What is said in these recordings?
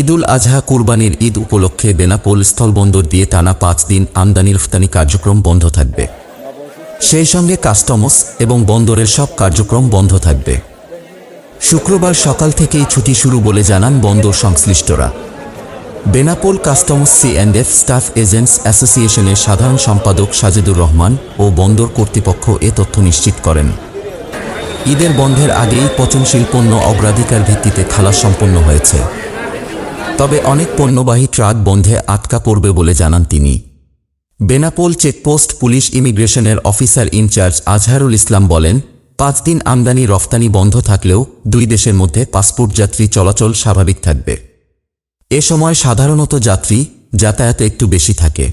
ঈদুল আজহা কুরবানির ঈদ উপলক্ষে বেনাপোল স্থলবন্দর দিয়ে টানা পাঁচ দিন আমদানি রফতানি কার্যক্রম বন্ধ থাকবে। সেই সঙ্গে কাস্টমস এবং বন্দরের সব কার্যক্রম বন্ধ থাকবে। শুক্রবার সকাল থেকেই ছুটি শুরু বলে জানান বন্দর সংশ্লিষ্টরা। Benapole customs C F staff agents অ্যাসোসিয়েশনের সাধারণ সম্পাদক সাজেদুর রহমান ও বন্দর কর্তৃপক্ষ এ তথ্য নিশ্চিত করেন। ঈদের বন্ধের আগেই পচনশীল পণ্য অগ্রাধিকার ভিত্তিতে খালাস সম্পন্ন হয়েছে। তবে অনেক পণ্যবাহী ট্রাক বন্ধে আটকা পড়বে বলে জানান তিনি। বেনাপোল চেকপোস্ট পুলিশ ইমিগ্রেশনের officer in charge Azharul Islam বলেন, পাঁচ দিন আমদানি রফতানি বন্ধ থাকলেও দুই দেশের মধ্যে পাসপোর্ট যাত্রী চলাচল স্বাভাবিক থাকবে। এ সময় সাধারণত যাত্রী যাতায়াত একটু বেশি থাকে।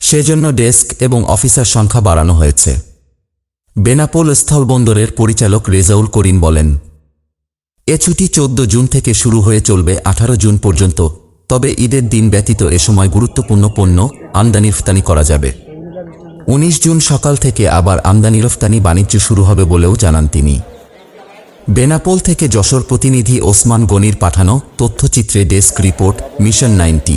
সেজন্য ডেস্ক এবং অফিসার সংখ্যা বাড়ানো হয়েছে। বেনাপোল স্থলবন্দরের পরিচালক রেজাউল করিম বলেন, এ ছুটি চোদ্দ জুন থেকে শুরু হয়ে চলবে আঠারো জুন পর্যন্ত, তবে ঈদের দিন ব্যতীত এ সময় গুরুত্বপূর্ণ পণ্য আমদানি রফতানি করা যাবে। উনিশ জুন সকাল থেকে আবার আমদানি রফতানি বাণিজ্য শুরু হবে বলেও জানান তিনি। বেনাপোল থেকে যশোর প্রতিনিধি ওসমান গনির পাঠানো তথ্যচিত্রে desk report, mission ninety.